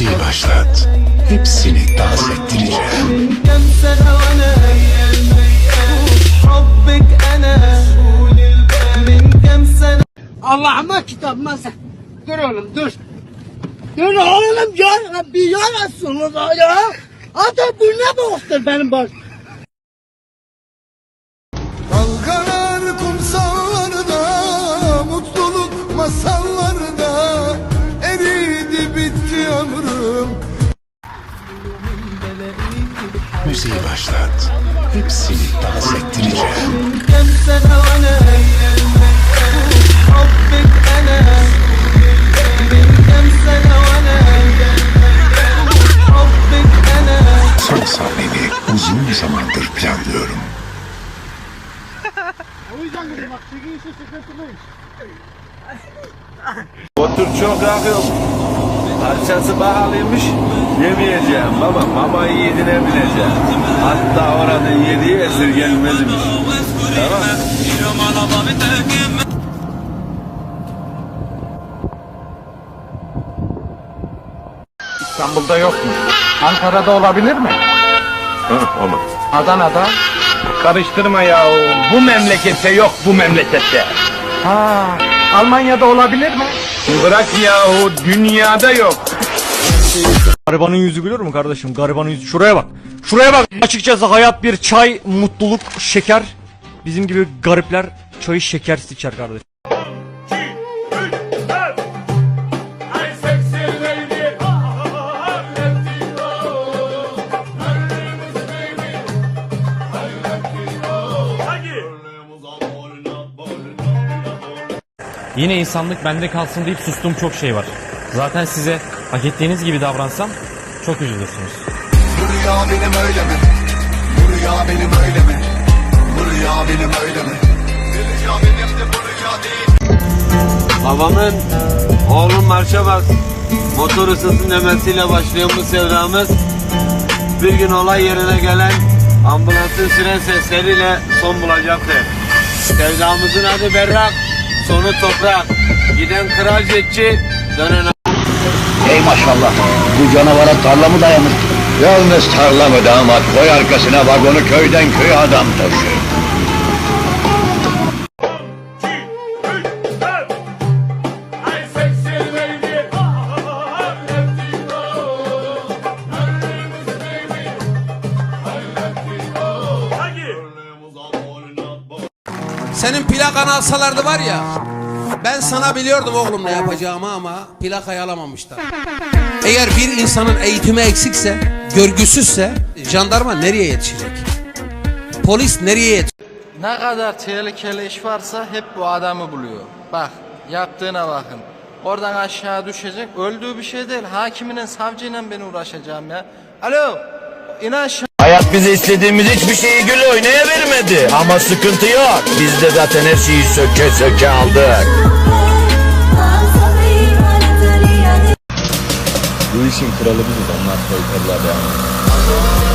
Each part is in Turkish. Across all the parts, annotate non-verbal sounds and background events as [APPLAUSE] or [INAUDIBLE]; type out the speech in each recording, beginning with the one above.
Müziği başlat. Hepsini dans ettireceğim. Allah'ıma kitabıma sen. Dur oğlum dur. Dur oğlum ya Rabbi ya Resulullah ya. Adam bu ne bozdur benim başım. sektireceğim Son sahneni uzun zamandır planlıyorum. O yüzden dedim bak çekin işi sıkıntılıymış. Otur çok akıl. Parçası pahalıymış. Yemeyeceğim baba. Baba yiğidine bileceğim. Hatta oranın yediği esirgenmezmiş. Tamam. İstanbul'da yok mu? Ankara'da olabilir mi? Hı, olur. Adana'da? Karıştırma ya. Bu memlekette yok bu memlekette. Ha, Almanya'da olabilir mi? Bırak yahu dünyada yok. Garibanın yüzü gülür mü kardeşim? Garibanın yüzü. Şuraya bak. Şuraya bak. Açıkçası hayat bir çay, mutluluk, şeker. Bizim gibi garipler çayı şekersiz içer kardeşim. Yine insanlık bende kalsın deyip sustuğum çok şey var. Zaten size hak ettiğiniz gibi davransam çok üzülürsünüz. Bu rüya benim öyle mi? Bu rüya benim öyle mi? Bu rüya benim öyle mi? Bir rüya benim de bu rüya değil. Babamın oğlum marşa bas. Motor ısısın demesiyle başlayan bu sevdamız bir gün olay yerine gelen ambulansın siren sesleriyle son bulacaktır. Sevdamızın adı berrak, sonu toprak. Giden kral jetçi, dönen Ey maşallah bu canavara tarla mı dayanır? Yalnız tarla mı damat koy arkasına vagonu köyden köye adam taşı. Senin plakanı alsalardı var ya ben sana biliyordum oğlum ne yapacağımı ama plakayı alamamışlar. Eğer bir insanın eğitimi eksikse, görgüsüzse jandarma nereye yetişecek? Polis nereye yetişecek? Ne kadar tehlikeli iş varsa hep bu adamı buluyor. Bak yaptığına bakın. Oradan aşağı düşecek. Öldüğü bir şey değil. Hakiminin savcıyla ben uğraşacağım ya. Alo. İn aşağı. Hayat bize istediğimiz hiçbir şeyi gül oynaya vermedi. Ama sıkıntı yok. Biz de zaten her şeyi söke söke aldık. Bu işin kralı biziz. Onlar soytarılar yani.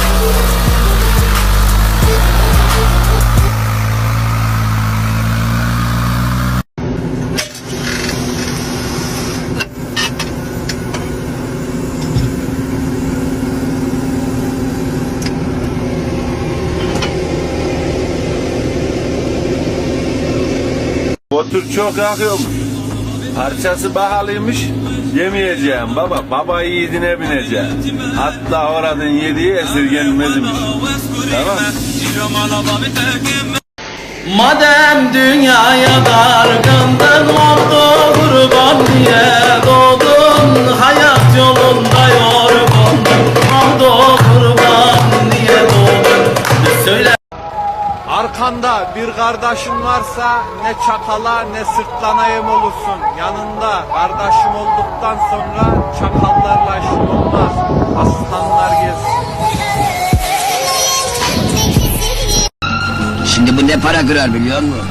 Otur çok yakıyormuş. Parçası pahalıymış. Yemeyeceğim baba. Baba yiğidine bineceğim. Hatta oranın yediği esirgenmezmiş. Tamam. Madem dünyaya dargındın Arkanda bir kardeşin varsa ne çakala ne sırtlana yem olursun. Yanında kardeşim olduktan sonra çakallarla işin olmaz. Aslanlar gezsin. Şimdi bu ne para kırar biliyor musun?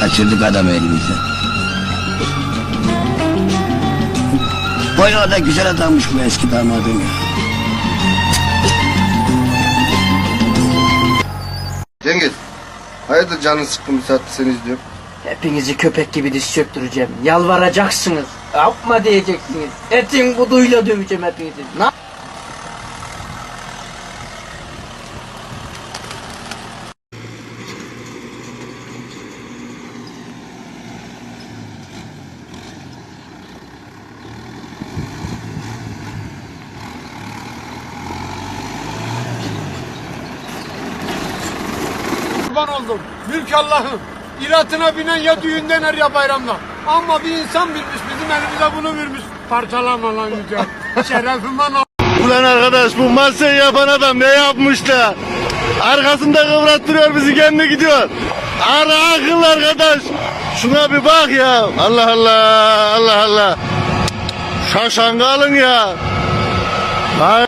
Kaçırdık adamı elimize. Boyu da güzel adammış bu eski damadın. Cengiz, hayırdır canın sıkkın bir saatte seni izliyorum. Hepinizi köpek gibi diz çöktüreceğim. Yalvaracaksınız. Yapma diyeceksiniz. Etin buduyla döveceğim hepinizi. Ne? Kurban oldum. Mülk Allah'ın. İratına binen ya düğün dener ya bayramda. Ama bir insan bilmiş bizim elimize bunu vermiş. Parçalama lan yüce. [LAUGHS] Şerefime na- Ulan arkadaş bu masayı yapan adam ne yapmış da? Arkasında kıvrattırıyor bizi kendi gidiyor. Ara akıl arkadaş. Şuna bir bak ya. Allah Allah Allah Allah. Şaşan kalın ya. Vay